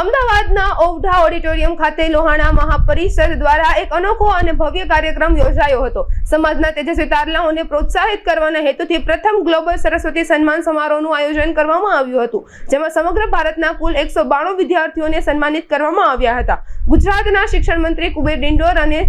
અમદાવાદના ઓવઢા ઓડિટોરિયમ ખાતે લોહાણા મહાપરિષદ દ્વારા એક અનોખો અને ભવ્ય કાર્યક્રમ યોજાયો હતો. સમાજના તેજસ્વી તારલાઓને પ્રોત્સાહિત કરવાના હેતુથી પ્રથમ ગ્લોબલ સરસ્વતી સન્માન સમારોહનું આયોજન કરવામાં આવ્યું હતું, જેમાં સમગ્ર ભારતના કુલ એકસો બાણું વિદ્યાર્થીઓને સન્માનિત કરવામાં આવ્યા હતા. ગુજરાતના શિક્ષણ મંત્રી કુબેર ડિંડોર અને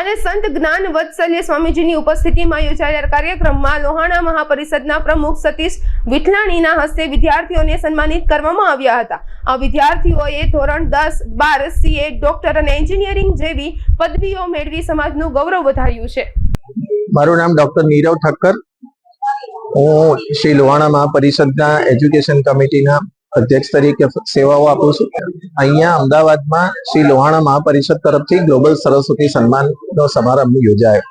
અને સંત જ્ઞાન વત્સલ્ય સ્વામીજીની ઉપસ્થિતિમાં યોજાયેલા કાર્યક્રમમાં લોહાણા મહાપરિષદના પ્રમુખ સતીશ વિઠલાણીના હસ્તે વિદ્યાર્થીઓને સન્માનિત કરવામાં આવ્યા હતા. આ વિદ્યાર્થીઓએ ધોરણ દસ, બાર સીએ ડોક્ટર અને એન્જિનિયરિંગ જેવી પદવીઓ મેળવી સમાજનું ગૌરવ વધાર્યું છે. મારું નામ ડોક્ટર નીરવ ઠક્કર. હું શ્રી લોહાણા મહાપરિષદના એજ્યુકેશન કમિટીના અધ્યક્ષ તરીકે સેવાઓ આપું છું. અહીંયા અમદાવાદમાં શ્રી લોહાણા મહાપરિષદ તરફથી ગ્લોબલ સરસ્વતી સન્માનનો સમારંભ યોજાયો.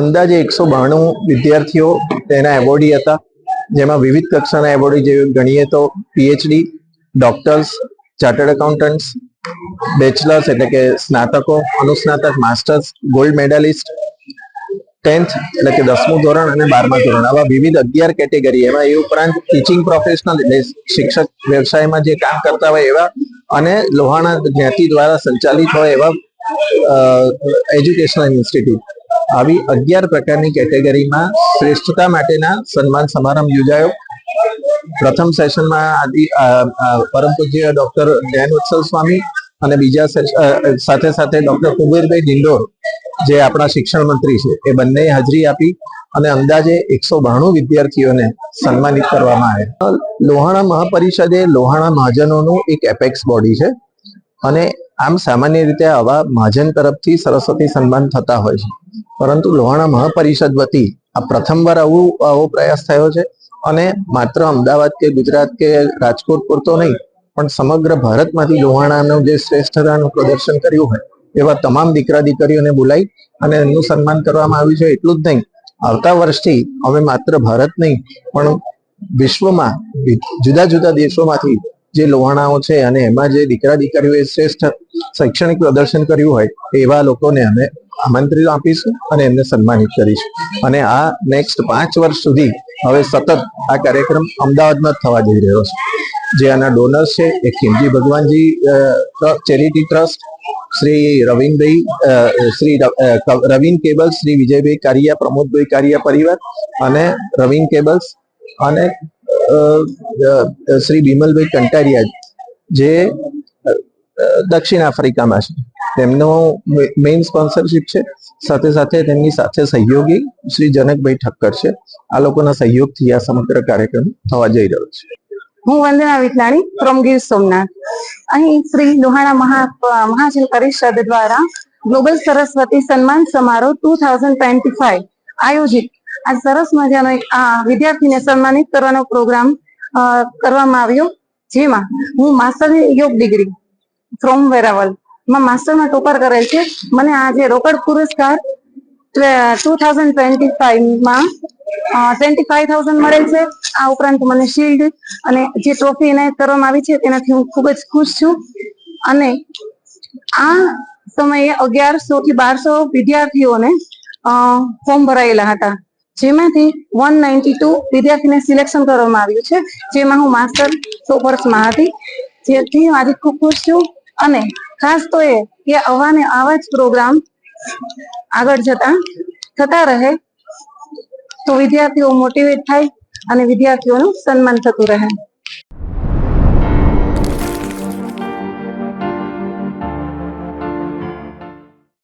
અંદાજે એકસો બાણું વિદ્યાર્થીઓ તેના એવોર્ડી હતા, જેમાં વિવિધ કક્ષાના એવોર્ડી જેવી ગણીએ તો PhD doctors chartered accountants bachelors એટલે કે સ્નાતકો, અનુસ્નાતક માસ્ટર્સ ગોલ્ડ મેડાલિસ્ટ ટેન્થ એટલે કે દસમું ધોરણ અને બારમા ધોરણ. આવા વિવિધ અગિયાર કેટેગરી, એમાં એ ઉપરાંત ટીચિંગ પ્રોફેશનલ એટલે શિક્ષક વ્યવસાયમાં જે કામ કરતા હોય એવા અને લોહાણા જ્ઞાતિ દ્વારા સંચાલિત હોય એવા એજ્યુકેશનલ ઇન્સ્ટિટ્યૂટ આવી અગિયાર પ્રકારની કેટેગરીમાં શ્રેષ્ઠતા માટેના સન્માન સમારંભ યોજાયો. પ્રથમ સેશનમાં આદિ પરમ પૂજ્ય ડોક્ટર દયાન ઉત્સવ સ્વામી અને બીજા સાથે સાથે ડોક્ટર કુબેરભાઈ ડિંડોર, જે આપણા શિક્ષણ મંત્રી છે, એ બંને હાજરી આપી અને અંદાજે એકસો બાણું વિદ્યાર્થીઓને સન્માનિત કરવામાં આવ્યા. લોહાણા મહાપરિષદ લોહાણા મહાજનોનું એક એપેક્સ બોડી છે અને આમ સામાન્ય રીતે આવા મહાજન તરફથી સરસ્વતી સન્માન થતા હોય છે. પરંતુ લોહાણા મહાપરિષદ વતી આ પ્રથમવાર આવું, આવો પ્રયાસ થયો છે અને માત્ર અમદાવાદ કે ગુજરાત કે રાજકોટ પૂરતો નહીં પણ સમગ્ર ભારતમાંથી લોહાણાનું જે શ્રેષ્ઠતાનું પ્રદર્શન કર્યું હોય, એવા તમામ દીકરા દીકરીઓને બોલાવી અને એમનું સન્માન કરવામાં આવ્યું છે. એટલું જ નહીં, આવતા વર્ષથી હવે માત્ર ભારત નહીં, પણ વિશ્વમાં જુદા જુદા દેશોમાંથી જે લોહાણાઓ છે અને એમાં જે દીકરા દીકરીઓએ શ્રેષ્ઠ શૈક્ષણિક પ્રદર્શન કર્યું હોય, એવા લોકોને અમે આમંત્રિત આપીશું અને એમને સન્માનિત કરીશું. અને આ નેક્સ્ટ પાંચ વર્ષ સુધી હવે સતત આ કાર્યક્રમ અમદાવાદમાં થવા જઈ રહ્યો છે. જે આના ડોનર્સ છે, એ Khimji Bhagwanji charity trust Shri Ravinbhai Shri Ravin cables Shri Vijaybhai Kariya, Pramodbhai Kariya પરિવાર અને રવિન કેબલ્સ અને શ્રી બિમલભાઈ કંટારિયા જે દક્ષિણ આફ્રિકામાં છે. તેમનો મેઇન સ્પોન્સરશિપ છે. સાથે સાથે તેમની સાથે સહયોગી શ્રી જનકભાઈ ઠક્કર છે. આ લોકોના સહયોગથી આ સમગ્ર કાર્યક્રમ થવા જઈ રહ્યો છે. હું વંદના વિઠલાણી ફ્રોમ ગીર સોમનાથ. અહીં શ્રી લોહાણા મહા, મહાજન પરિષદ દ્વારા ગ્લોબલ સરસ્વતી સન્માન સમારોહ ટુ થાઉઝન્ડ ટ્વેન્ટી ફાઈવ આયોજિત. આ સરસ મજાનો એક વિદ્યાર્થીને સન્માનિત કરવાનો પ્રોગ્રામ કરવામાં આવ્યો. જેમાં હું માસ્ટર યોગ ડિગ્રી ફ્રોમ વેરાવલ માં માસ્ટરમાં ટોપર કરેલ છે. મને આજે રોકડ પુરસ્કાર ટુ થાઉઝન્ડ ટ્વેન્ટી ફાઈવમાં ટ્વેન્ટી ફાઈવ થાઉઝન્ડ મળેલ છે. આ ઉપરાંત મને શિલ્ડ અને જે ટ્રોફી એનાયત કરવામાં આવી છે, તેનાથી હું ખૂબ જ ખુશ છું. અને આ સમયે અગિયારસો બારસો વિદ્યાર્થીઓને ફોર્મ ભરાયેલા હતા. જેમાંથી વન નાઇન્ટી ટુ વિદ્યાર્થીને સિલેક્શન કરવામાં આવ્યું છે. જેમાં હું માસ્ટર ટોપર્સમાં હતી. જેથી હું આજે ખૂબ ખુશ છું. અને ખાસ તો એ કે આવા ને આવા જ પ્રોગ્રામ આગળ જતા થતા રહે તો વિદ્યાર્થીઓ મોટિવેટ થાય અને વિદ્યાર્થીઓનું સન્માન થતું રહે.